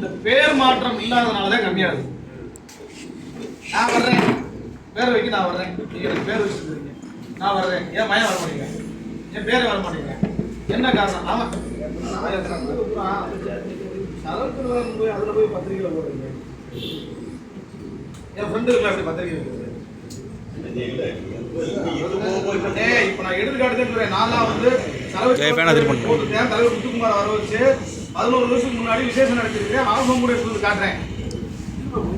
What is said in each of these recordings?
இந்த பேர் மாற்றம் இல்லாதனால தான் கம்மியாகுது நான் வர்றேன். பேர் வைக்க நான் வர்றேன். நீங்க எனக்கு பேர் வச்சுருக்கீங்க நான் வர்றேன். ஏன் மயம் வர மாட்டீங்க? என் பேரே வர மாட்டீங்க. என்ன காரணம்? ஆமாம் சரக்கு போய் அதில் போய் பத்திரிக்கையில் போடுறீங்க என் ஃப்ரெண்டு இருக்கல அப்படி இப்ப நான் எடுத்துக்காட்டு நான்லாம் வந்து. போட்டுட்டேன். தலைவர் முத்துக்குமார் வர வச்சு பதினோரு வருஷத்துக்கு முன்னாடி விசேஷம் நடத்திருக்கேன் ஆல்பம் கூட எடுத்து காட்டுறேன்.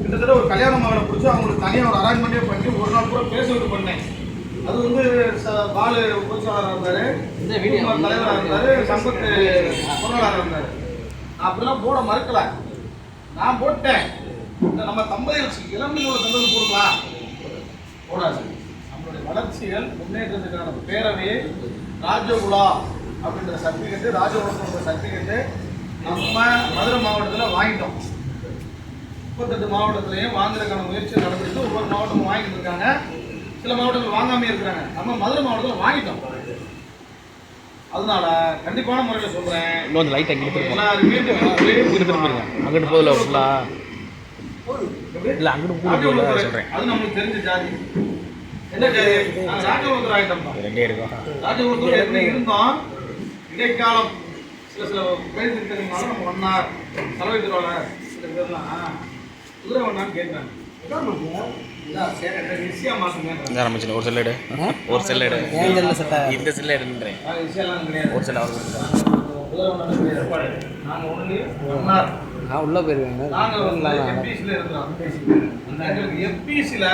கிட்டத்தட்ட ஒரு கல்யாண மாவளை பிடிச்சி அவங்களுக்கு தனியாக ஒரு அரேஞ்ச்மெண்ட்டே பண்ணி ஒரு நாள் கூட பேச விட்டு பண்ணேன். அது வந்து ச- பாலு பொதுச்சாளராக இருந்தாரு. தலைவராக இருந்தாரு. சம்பத் பொருளாளராக இருந்தாரு. நான் அப்படிலாம் போட மறுக்கல. நான் போட்டேன். நம்ம தம்பதிகள் இளமையோட தம்பதிகள் போடலாம் போடாது. நம்மளுடைய வளர்ச்சிகள் முன்னேற்றத்துக்கான பேரவை ராஜகுலா அப்படின்ற சர்டிஃபிகேட்டு ராஜகுலம்ன்ற சர்டிஃபிகேட்டு நம்ம மதுரை மாவட்டத்தில் வாங்கிட்டோம். முப்பத்தெட்டு மாவட்டத்திலையும் வாங்குறதுக்கான முயற்சி நடந்துட்டு ஒவ்வொரு மாவட்டமும் வாங்கிட்டு இருக்காங்க. சில மாவட்டங்கள் வாங்காமே இருக்கிறாங்க. நம்ம மதுரை மாவட்டத்தில் வாங்கிட்டோம். அதனால கண்டிப்பான முறையில் சொல்றேன். இன்னும் லைட் அங்கே அங்கிட்டு போதில் ஃபுல்லாக இல்லை அங்கிட்டு ராஜகுலத்துறை, போதில் சொல்கிறேன் அது நம்மளுக்கு தெரிஞ்ச ஜாதி. என்ன ஜாதி? நாங்க ராஜகுலத்துறை ஆயிட்டோம் ரெண்டே இருக்கும். ராஜகுலத்தில் இருந்தோம். இடைக்காலம் சில சில பேர் இருக்கிறதுனால நம்ம ஒன்னார் தலைமை திருவாளர் சில பேர்லாம் குதிரை ஒன்னான்னு கேட்குறாங்க ஒரு செல்லு ஒரு செல்லு? இந்த செல்லு எடுன்றேன். ஒரு செல்லு அவருக்கு நான் உள்ள போயிருவேங்க. எம்பிசியில்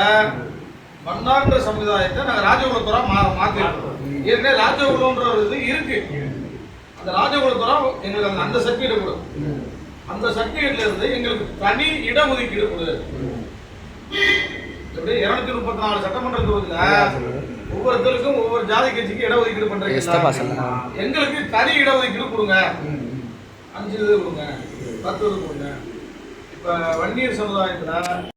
மன்னார்ன்ற சமுதாயத்தை நாங்கள் ராஜகுலத்துறா மா மாற்றிருக்கோம் ஏற்கனவே ராஜகுலம்ன்ற ஒரு இது இருக்கு. அந்த எங்களுக்கு அந்த அந்த சர்டிஃபிகேட் கொடு அந்த சர்டிஃபிகேட்ல இருந்து எங்களுக்கு தனி இடஒதுக்கீடு கொடு எப்படி? இருநூத்தி முப்பத்தி நாலு சட்டமன்ற தொகுதியில ஒவ்வொருத்தருக்கும் ஒவ்வொரு ஜாதி கட்சிக்கு இடஒதுக்கீடு எஸ்தபா பண்றீங்க. எங்களுக்கு தனி இடஒதுக்கீடு கொடுங்க. அஞ்சு இது கொடுங்க பத்து இது கொடுங்க. இப்ப வன்னியர் சமுதாயத்துல